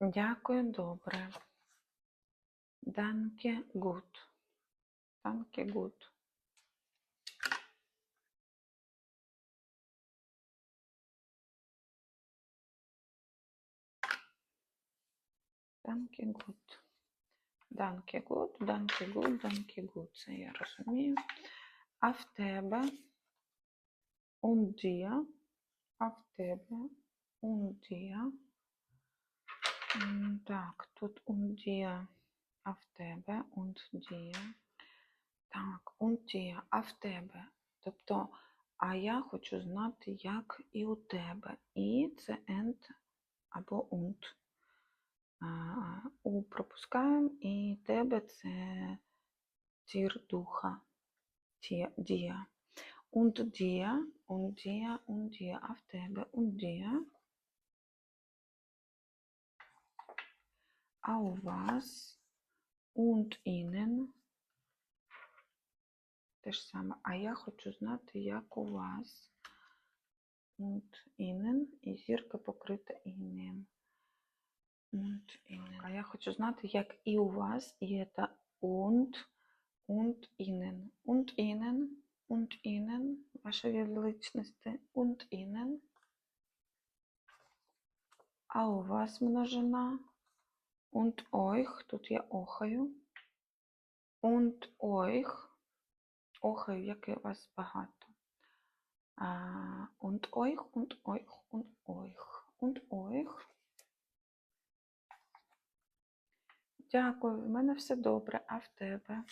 Дякую, добре. Danke, gut. Danke, gut. Danke, gut. Danke, gut, danke, gut, danke, gut. Це я розумію. А в тебе dia, а в тебе. М, Так, тут un dia, а в тебе und dia. Так, un dia, а в тебе. Тобто, а я хочу знати, як і у тебе. І це and або und. У пропускаємо, і тебе це тір духа. Дія. Und dir, und dir, und dir, в тебе und dir. У вас und ihnen. Те ж саме. А я хочу знати, як у вас. Und ihnen. І зірка покрита інем. Und ihnen. А я хочу знати, як і у вас. І це und, und ihnen. Und ihnen. Und ihnen. Ваша величність. Und ihnen. А у вас множина. Und euch. Тут я охаю. Und euch. Охаю, як і вас багато. А, und euch, und euch, und euch, und euch. Дякую, в мене все добре, а в тебе?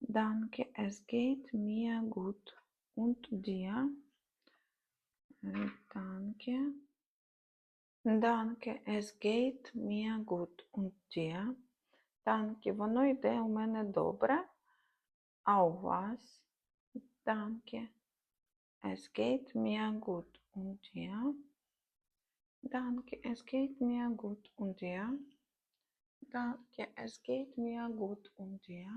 Danke, es geht mir gut. Und dir? Äh, Danke. Danke, es geht mir gut. Und dir? Danke, воно йде у мене добре. А у вас? Danke. Es geht mir gut. Und dir? Danke, es geht mir gut. Und dir? Danke, es geht mir gut. Und dir?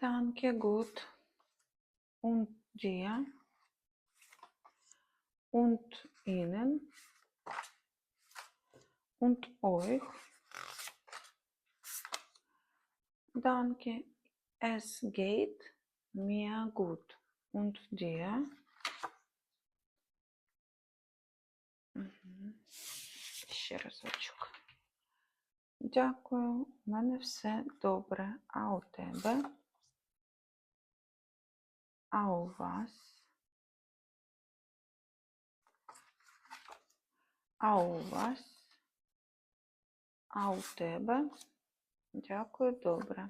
Danke, gut. Und dir? Und Ihnen? Und euch? Danke, es geht mir gut. Und dir? Ще разочок. Дякую, у мене все добре. А у тебе? А у вас? А у вас? А у тебе? Дякую, добре.